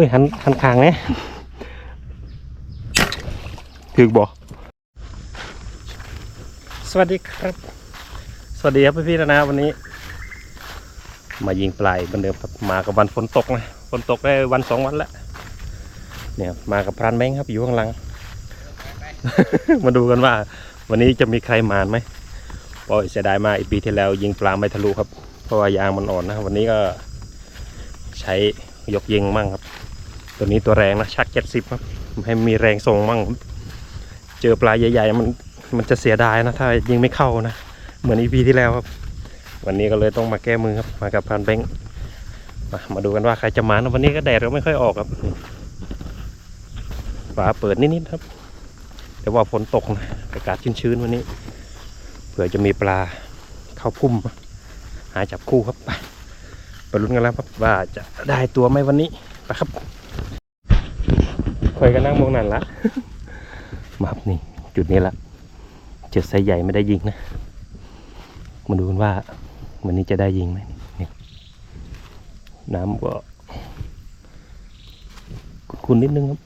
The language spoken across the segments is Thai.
อ้ยหันหันคางเนี่ยถึกบ่สวัสดีครับ สวัสดีครับพี่ๆนะนะวันนี้ มายิงปลายเหมือนเดิมครับมากับวันฝนตกนะฝนตกได้วันสองวันแล้วเนี่ยมากับพรานแบงครับอยู่ข้างหลัง มาดูกันว่า วันนี้จะมีใครมานไหมโอ้ยเสียดายมากอีกปีที่แล้ว ยิงปลาไม่ทะลุครับ เพราะว่ายางมันอ่อนนะ วันนี้ก็ใช้ยกยิงมั่งครับ ตัวนี้ตัวแรงนะชักเจ็ดสิบครับ ให้มีแรงส่งมั่ง เจอปลาใหญ่ ๆ มันมันจะเสียดายนะ ถ้ายิงไม่เข้านะ เหมือนอีพีที่แล้วครับ วันนี้ก็เลยต้องมาแก้มือครับ มากับพรานแบงค์มามาดูกันว่าใครจะมานะวันนี้ก็แดดก็ไม่ค่อยออกครับฟ้าเปิดนิดๆครับ แต่ว่าฝนตกนะอากาศชื้นๆวันนี้ เผื่อจะมีปลาเข้าพุ่ม หาจับคู่ครับไปไปลุ้นกันแล้วครับว่าจะได้ตัวไหมวันนี้ไปครับ คอยก็นั่งมองนั่นละมาครับนี่จุดนี้ละจุดไซส์ใหญ่ไม่ได้ยิงนะ มาดูกันว่าวันนี้จะได้ยิงไหมนี่น้ำก็คุณนิดนึงครับ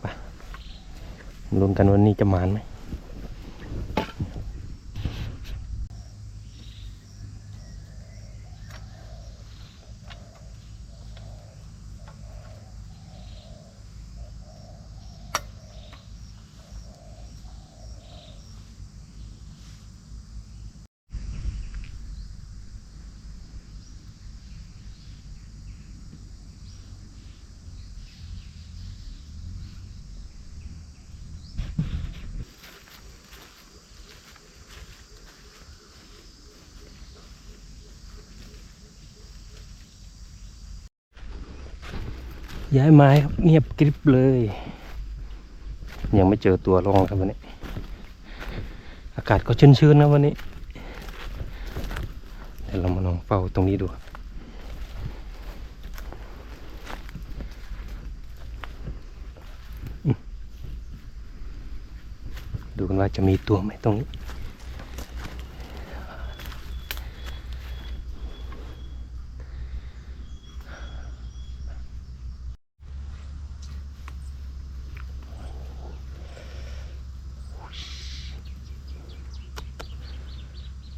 ไปลุ้นกันวันนี้จะมานไหม ย้ายไม้ครับเงียบกริบเลย ยังไม่เจอตัวลองครับวันนี้ อากาศก็ชื้นๆนะวันนี้เดี๋ยวเรามาลองเฝ้าตรงนี้ดูครับดูกันว่าจะมีตัวไหมตรงนี้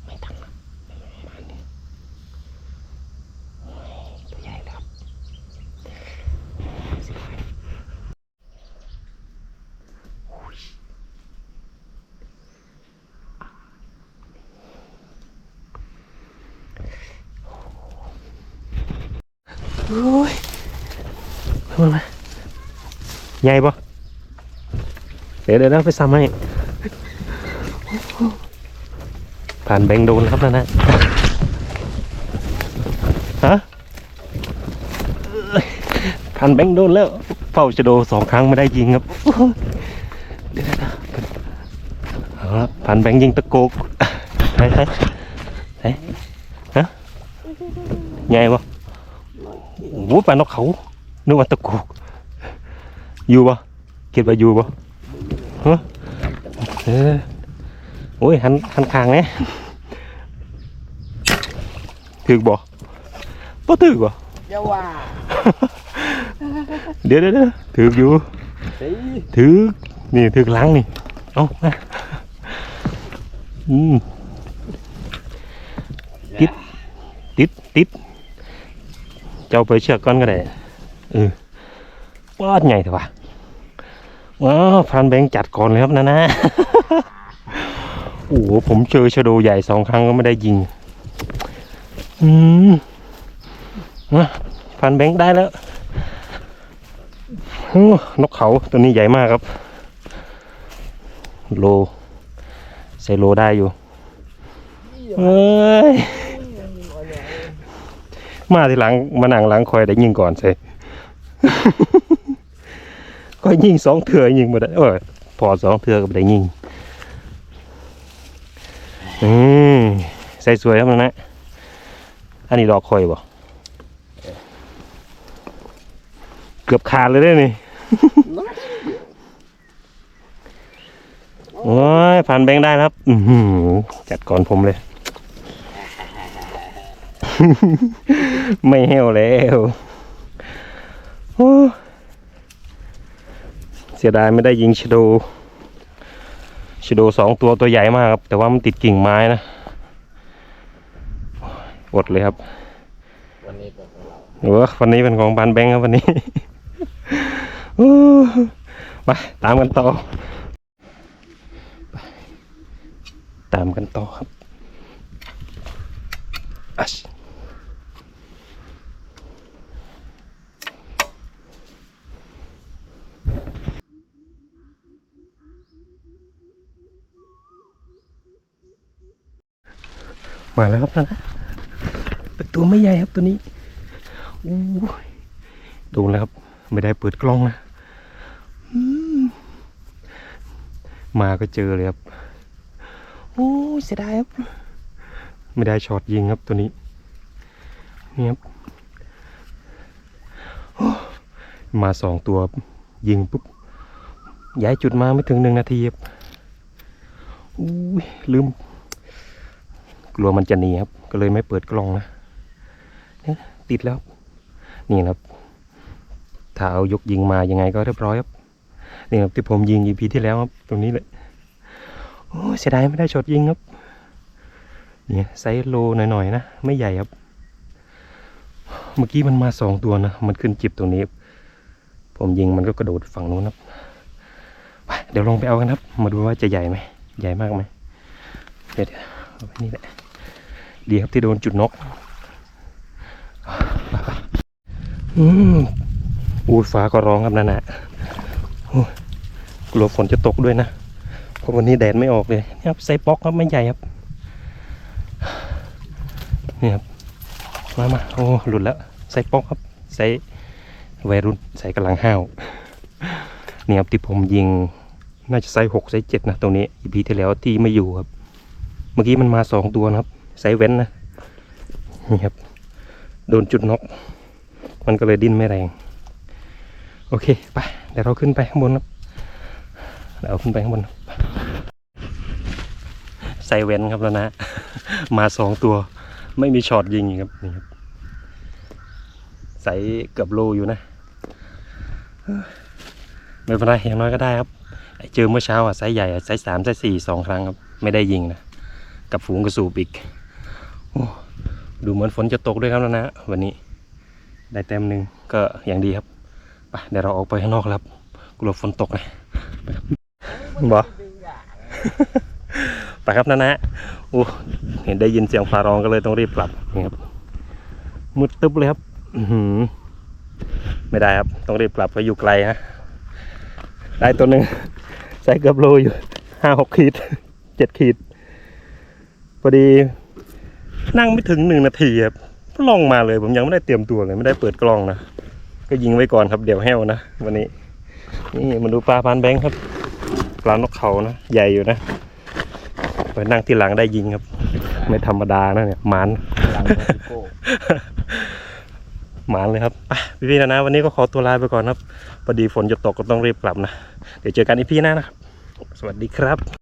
ไม่ทันละประมาณนี้ตัวใหญ่แล้วครับเสียดายโอ้ยมามาใหญ่ปะเดี๋ยวเดี๋ยวนะไปซ้ำให้ผ่านแบงโดนครับนั่นนะฮะผ่านแบงโดนแล้วเฝ้าจะโดสองครั้งไม่ได้ยิงครับเดี๋ยวนะเอาละผ่านแบงยิงตะโกกไหนไหนไหนฮะใหญ่ปะ โอ้โหปลานกเขานึกว่าตะโกกอยู่ปะคิดว่าอยู่ปะฮะเออโอ้ยหันหันคางเนี่ยถึกบ่บ่ถึกบ่อย่าว่าเดี๋ยวเดี๋ยวเดี๋ยวถึกอยู่สิถึกนี่ถึกหลังนี่เอามาอืมติดติดติด เจ้าไปเชือกก่อนก็ได้เออวาดใหญ่เถอะวะว้าวพันแบงค์จัดก่อนเลยครับนะนะโอ้โหผมเจอชะโดใหญ่สองครั้งก็ไม่ได้ยิง อืมนะพันแบงค์ได้แล้วโอ้นกเขาตัวนี้ใหญ่มากครับ โลใส่โลได้อยู่เอ้ย มาทีหลังมานั่งหลังคอยได้ยิงก่อนใส่ก็ยิงสองเถื่อยิงมาได้เออพอสองเถื่อก็ได้ยิงอืมใส่สวยครับนะ อันนี้ดอกคอยบ่เกือบขาดเลยได้นี่โอ้ยผ่านแบงค์ได้ครับ อืจัดก่อนผมเลย ไม่เหี่ยวแล้วเสียดายไม่ได้ยิงชโดชโดสองตัวตัวใหญ่มากครับ แต่ว่ามันติดกิ่งไม้นะอดเลยครับ วันนี้เป็นของเราเออวันนี้เป็นของบานแบงครับวันนี้ไปตามกันต่อ ตามกันต่อครับอั มาแล้วครับนะเป็นตัวไม่ใหญ่ครับตัวนี้อู้ยดนแล้วครับ ไม่ได้เปิดกล้องนะมาก็เจอเลยครับโอ้เสียดายครับ ไม่ได้ช็อตยิงครับตัวนี้นี่ครับมาสองตัวยิงปุ๊บย้ายจุดมาไม่ถึงหนึ่งนาทีครับอู้ยลืม กลัวมันจะหนีครับ ก็เลยไม่เปิดกล้องนะเนี่ยติดแล้ว นี่นะครับ ถ้าเอายกยิงมายังไงก็เรียบร้อยครับ นี่ครับที่ผมยิง EP ที่แล้วครับ ตรงนี้เลยโอ้เสียดายไม่ได้ช็อตยิงครับ เนี่ไซส์โลหน่อยๆนะ ไม่ใหญ่ครับ เมื่อกี้มันมาสองตัวนะ มันขึ้นจิบตรงนี้ ผมยิงมันก็กระโดดฝั่งนู้นครับเดี๋ยวลงไปเอากันครับ มาดูว่าจะใหญ่ไหม ใหญ่มากไหม เดี๋ยวเดี๋ยวเอาไว้นี่แหละ ดีครับที่โดนจุดนกอืมอูดฟ้าก็ร้องครับนั่นนะโอ้ยกลัวฝนจะตกด้วยนะ เพราะวันนี้แดดไม่ออกเลยนี่ครับไซป๊อกครับไม่ใหญ่ครับ นี่ครับ มามาโอ้หลุดแล้วไซป๊อกครับไซวัยรุ่นไซกำลังห้าวนี่ครับที่ผมยิงน่าจะไซหกไซเจ็ดนะตรงนี้ EP ที่แล้วที่ไม่อยู่ครับ เมื่อกี้มันมาสองตัวนะครับ ไซส์เว้นนะนี่ครับ โดนจุดน็อกมันก็เลยดิ้นไม่แรง โอเคไปเดี๋ยวเราขึ้นไปข้างบนครับเดี๋ยวเอาขึ้นไปข้างบนครับใส่เว้นครับแล้วนะ มาสองตัวไม่มีช็อตยิงครับนี่ครับใส่เกือบโลอยู่นะไม่เป็นไรอย่างน้อยก็ได้ครับเจอเมื่อเช้าอะไซส์ใหญ่อะไซส์สามไซส์สี่สองครั้งครับ ไม่ได้ยิงนะ กับฝูงกระสูบอีก ดูเหมือนฝนจะตกด้วยครับแล้วนะวันนี้ ได้เต็มหนึ่งก็อย่างดีครับไปเดี๋ยวเราออกไปข้างนอกครับกลัวฝนตกนะบบอไปครับนะนะโอ้เห็นได้ยินเสียงฟ้าร้องก็เลยต้องรีบกลับนี่ครับมืดตึ๊บเลยครับอืไม่ได้ครับ ต้องรีบกลับเพราะอยู่ไกลฮะได้ตัวหนึ่งใส่เกือบโลอยู่ห้าหกขีดเจ็ดขีดพอดี นั่งไม่ถึงหนึ่งนาทีครับลองมาเลย ผมยังไม่ได้เตรียมตัวเลยไม่ได้เปิดกล้องนะก็ยิงไว้ก่อนครับเดี๋ยวแห้วนะวันนี้ นี่มาดูปลาพานแบงค์ครับปลานกเขานะใหญ่อยู่นะไปนั่งที่หลังได้ยิงครับ ไม่ธรรมดานะเนี่ยหมานหมานเลยครับอ่พี่ๆนะนะวันนี้ก็ขอตัวลาไปก่อนครับพอดีฝนจะตกก็ต้องรีบกลับนะเดี๋ยวเจอกันอีพีหน้านะครับ สวัสดีครับ